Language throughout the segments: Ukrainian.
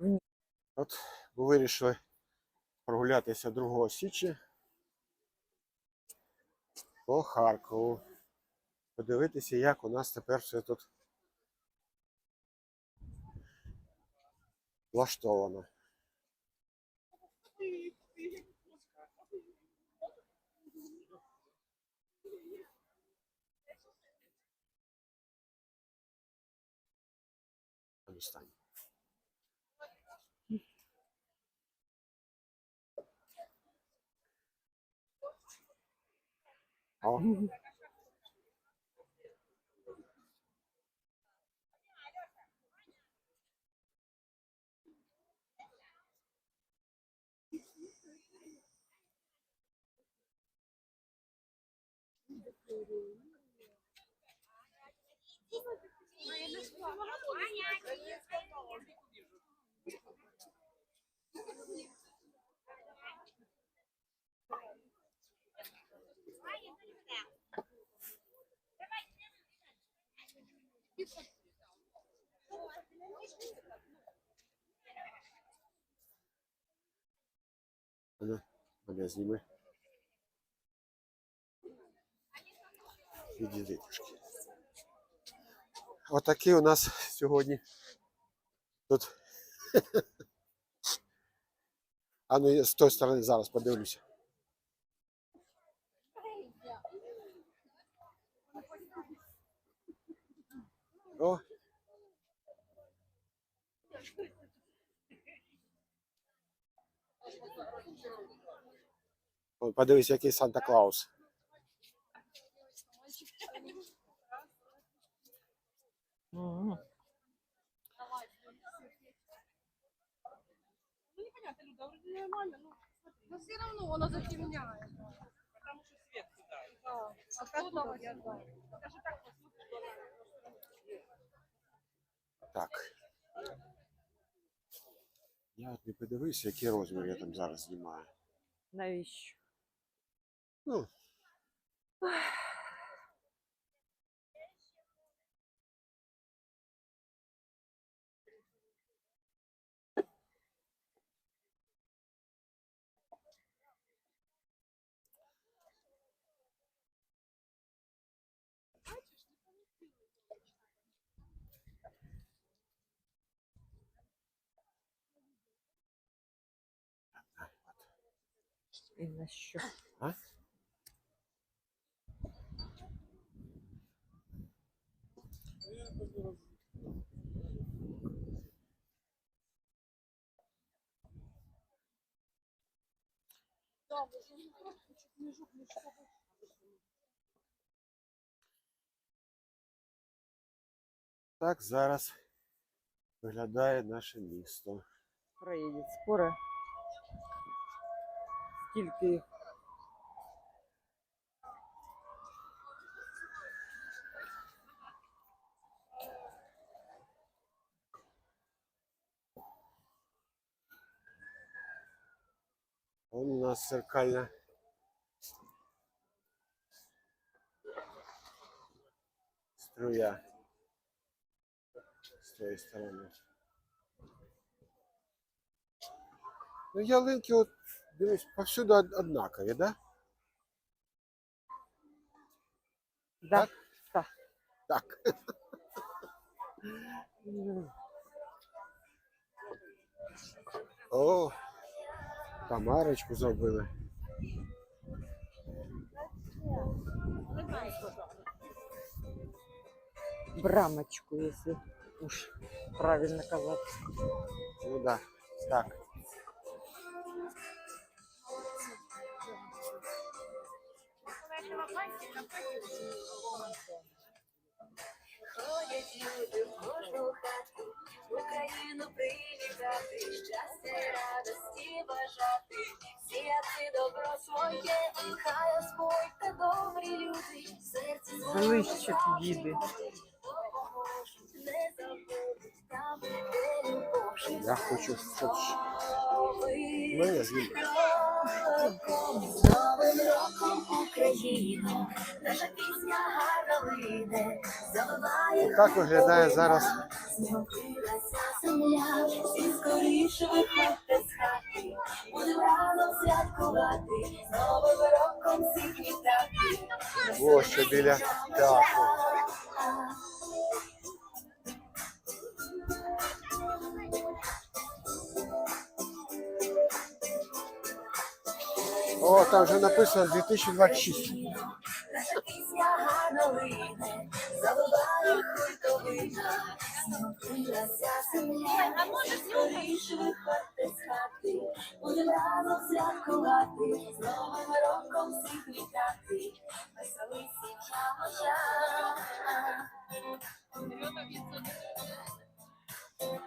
От ми вирішили прогулятися 2 січі по Харкову. Подивитися, як у нас тепер все тут влаштовано. Ну, стань. О. А ну, мене зніми. Відійди трошки. Отакий у нас сьогодні тут. А ну я з тої сторони зараз подивлюся. О. О, Подивись, який Санта Клаус. Мгм. Ну, непонятно, Люда, вроде нормально, но... Но все равно она затемняет. Потому что свет сюда. Да. А как я знаю. Даже так посмотришь, Так. Я от не подивився, який розмір я там зараз знімаю. Навіщо? Ну. І на що? А? Да, вот чуть мешок, мешок. Так зараз виглядає наше місто. Проїдуть спори. Скільки їх? Вон у нас зеркальна. Струя. З тієї сторони. Ну, ялинки, от, дивись, повсюди од- однакові, да? Да. Так? Так. Так. О, Тамарочку зробили. Брамочку, если уж правильно казать. Ну да, так. Ходять люди в кожну хату, Україну привітати, щастя радості бажати, сіяти добро своє, хай Господь та добрі люди, серці Ближче підійди. не забудуть там, де любов. Я хочу, щоб Ви мене зніме. З Новим роком Україну, наша пісня гарно вийде, завиває Так виглядає зараз Змокрилася земля, всі скоріше виходьте з хати, будемо разом святкувати, з новим роком всіх вітати. Площа біля театру. О, там вже написано 2026. Наша пісня гарно лине, завиває хуртовина, Знокрилася земля, скоріше виходьте з хати, будемо разом святкувати, з новим роком всіх вітати, веселий сім'я моя. О,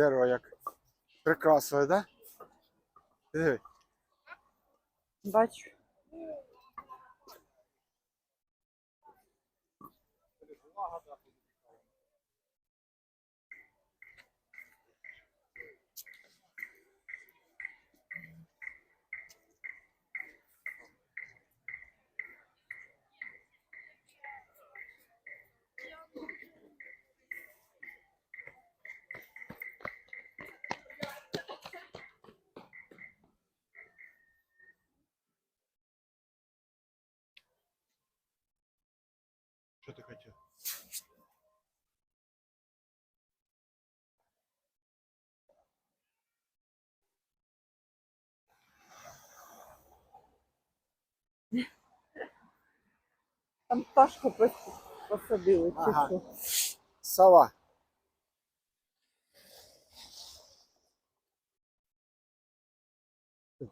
дерево як прикрасили, да? Диви. Бачу. Там пташку пос- посадили. чи Ага. що? Сова.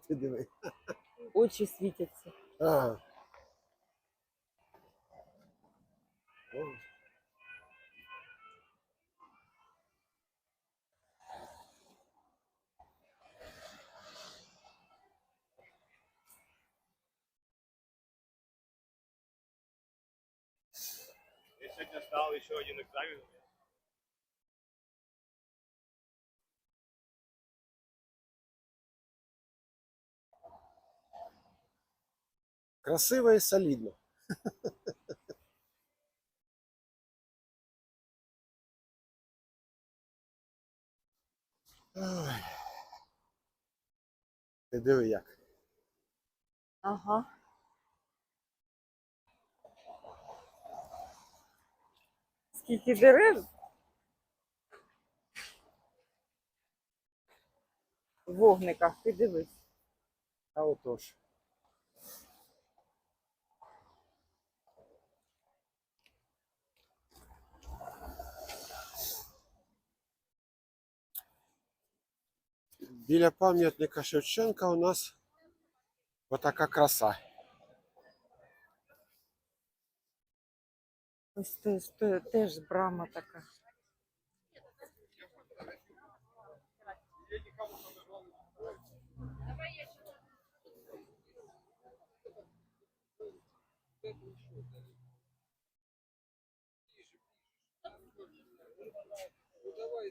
Ти диви. Очі світяться. Ага. Стал еще один экзамен. Красиво і солідно. Ой. Ти диви як. Ага. Скільки дерев? В вогниках, ти дивись. А отож. Біля пам'ятника Шевченка у нас отака краса. Ось теж, те- теж брама така.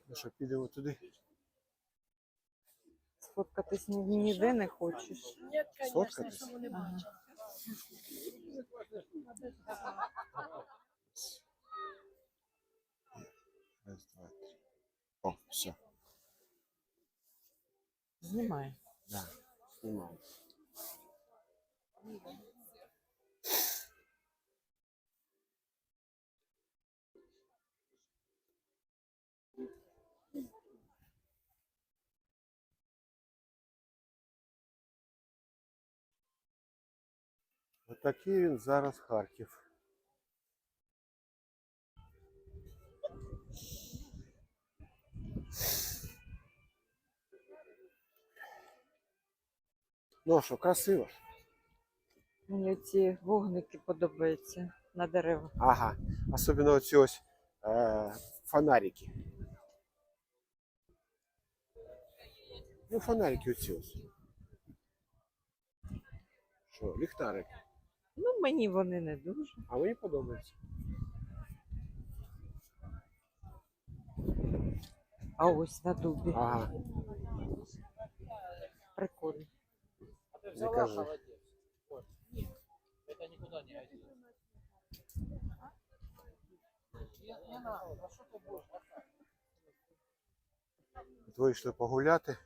Ну що, підемо туди? Сфоткатись ні- ніде не хочеш. Ні, звісно, Сфоткатись? що вони Ага. Раз, два, три. О, все. Знімай. Да, знімаю. Отакий він зараз Харків. Ну що, красиво. Мені ці вогники подобаються на деревах. Ага. Особливо оці ось е, фонарики. Ну, фонарики оці ось. Що, ліхтарик. Ну, мені вони не дуже. А мені подобається. А ось на дубі. Ага, Прикольно. Не кажи. Это никуда не один. Вийшли погуляти.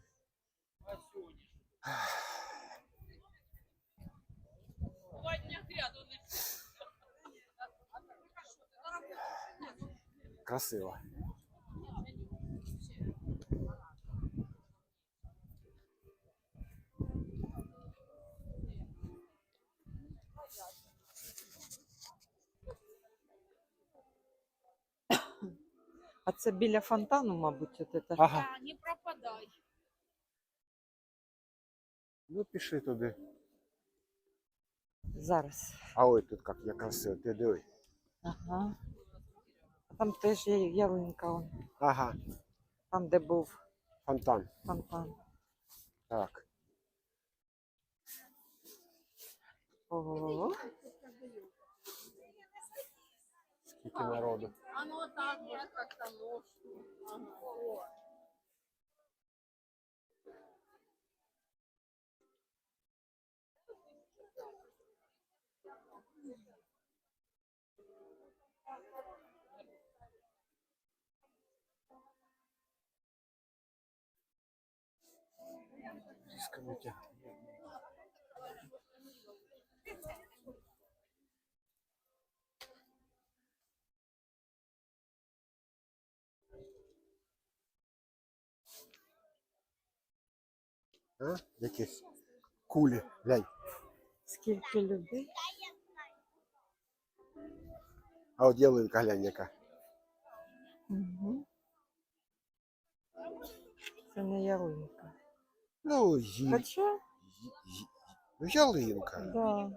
Два дня кряду Красиво. А це біля фонтану, мабуть, от це. Ага. Да, не пропадай. Ну, пішли туди. Зараз. А ой, тут як я красиво, ти диви. Ага. А там теж є ялинка, он, Ага, там, де був фонтан. фонтан. Так. Ого. Скільки народу. Вот так вот как-то ножку. Ага. О. А? Якісь кулі, глянь. Скільки людей? А от ялинка глянь яка. Угу. Це не ялинка. Ну, ї... Хоча, ї- ї- ну ялинка. да.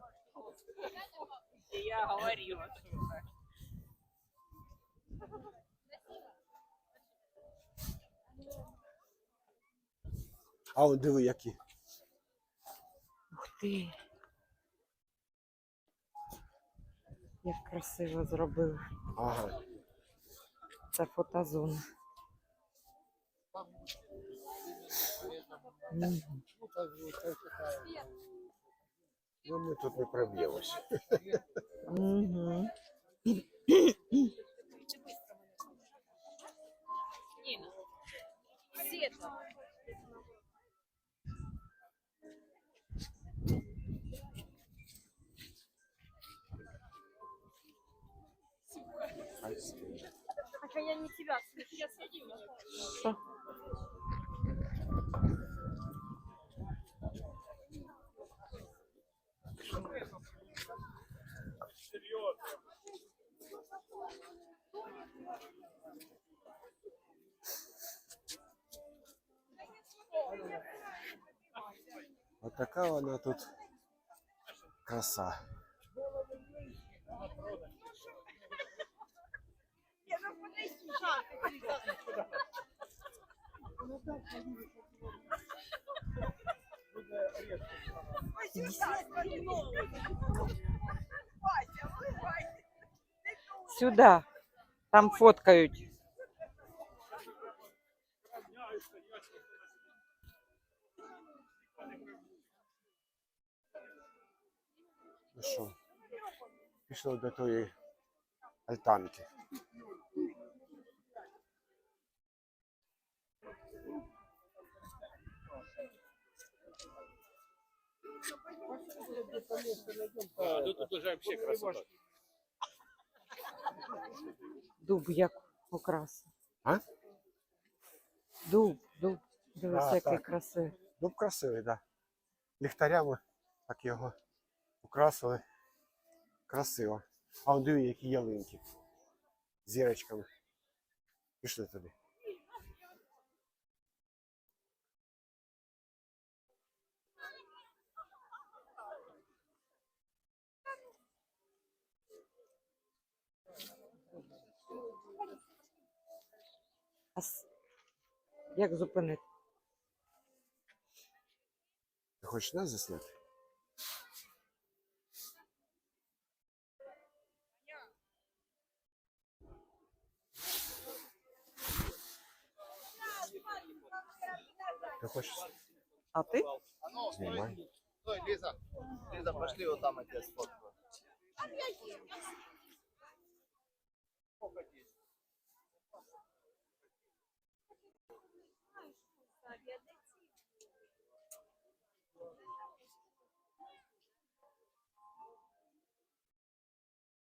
Я говорила. А он диви які. Ух ти. Як красиво зробили. Ага. Це фотозона. Ну ми тут не проб'ємося. Мгм. Нина. Света. А я не тебя, я садила. Що? От така вона тут краса. Сюди. Там фоткають. Ну що, пішло до тої альтанки. А, ну тут уже вообще красота. Дуб як окраса. А? Дуб, дуб. Дивись, А, який так. красивий. Ну, красивий, так. Да. Ліхтарями так його украсили. Красиво. А он диви, які ялинки. З Зірочками. Пішли туди. Як зупинити? хочеш нас засняти? Ти хочеш? А ти? Знімай. Стой, Лиза. Лиза, пошли вот там, тебя сфоткаю.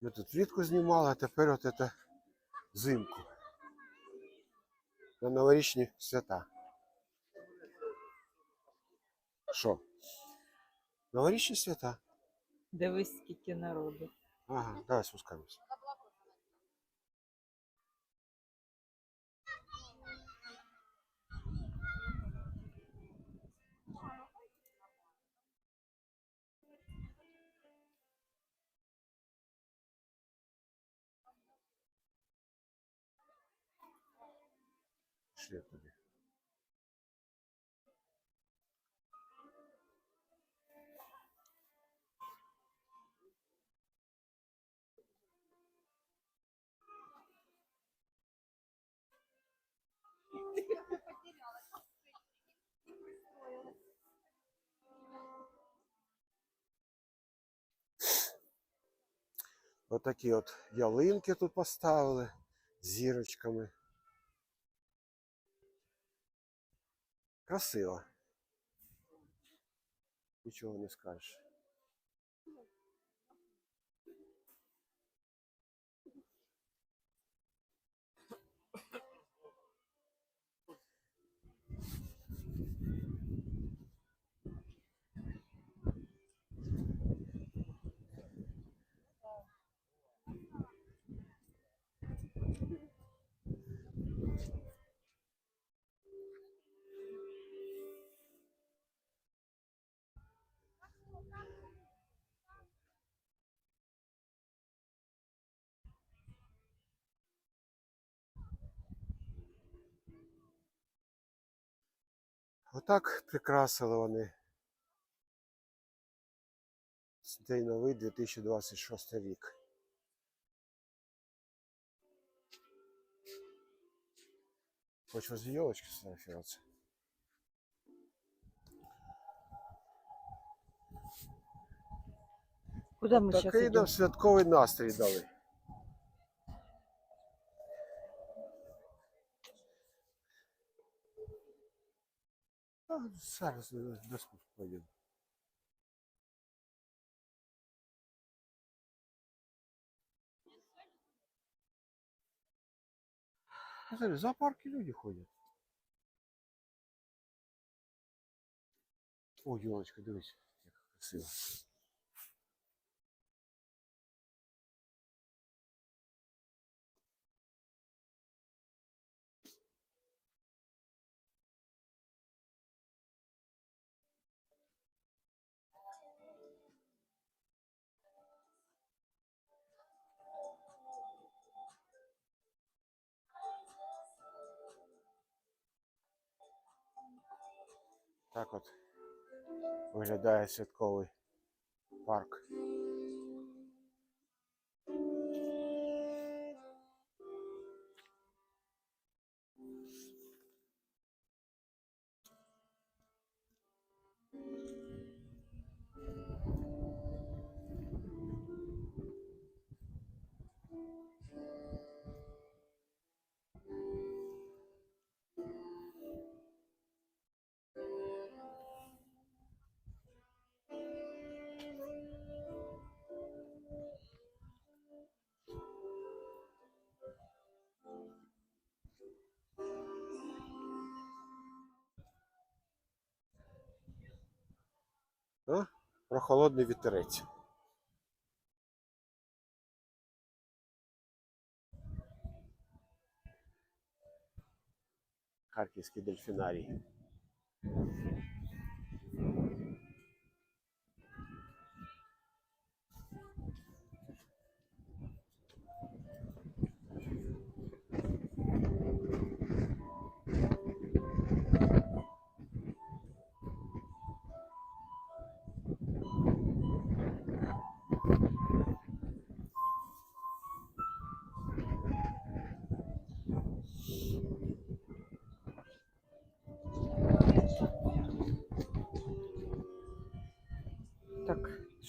Ми тут влітку знімали, а тепер от це взимку. На новорічні свята. Що? Новорічні свята. Дивись, скільки народу. Ага, давай спускаємося. Пішли туди. Отакі от ялинки тут поставили з зірочками. Красиво. Нічого не скажеш. Отак прикрасили вони цей новий 2026 рік. Хочеш возле елочки сфотографироваться? Куди ми Такий йдемо? нам святковий настрій дали. А, зараз на спуск пойдемо. В зоопарки люди ходять. О, елочка, дивись, як красиво. Так от виглядає святковий парк. Прохолодний вітерець. Харківський дельфінарій.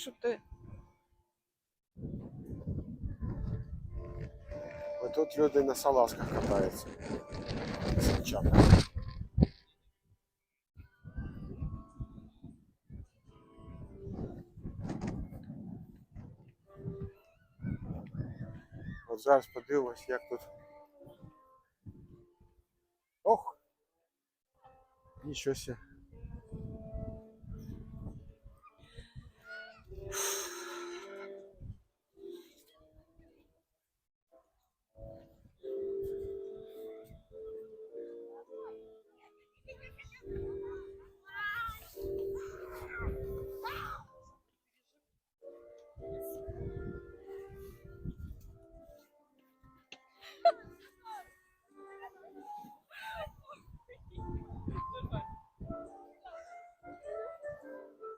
Що ти. Тут люди на салазках катаються. Санчата. От зараз подивимось, як тут. Ох! Нічого себе.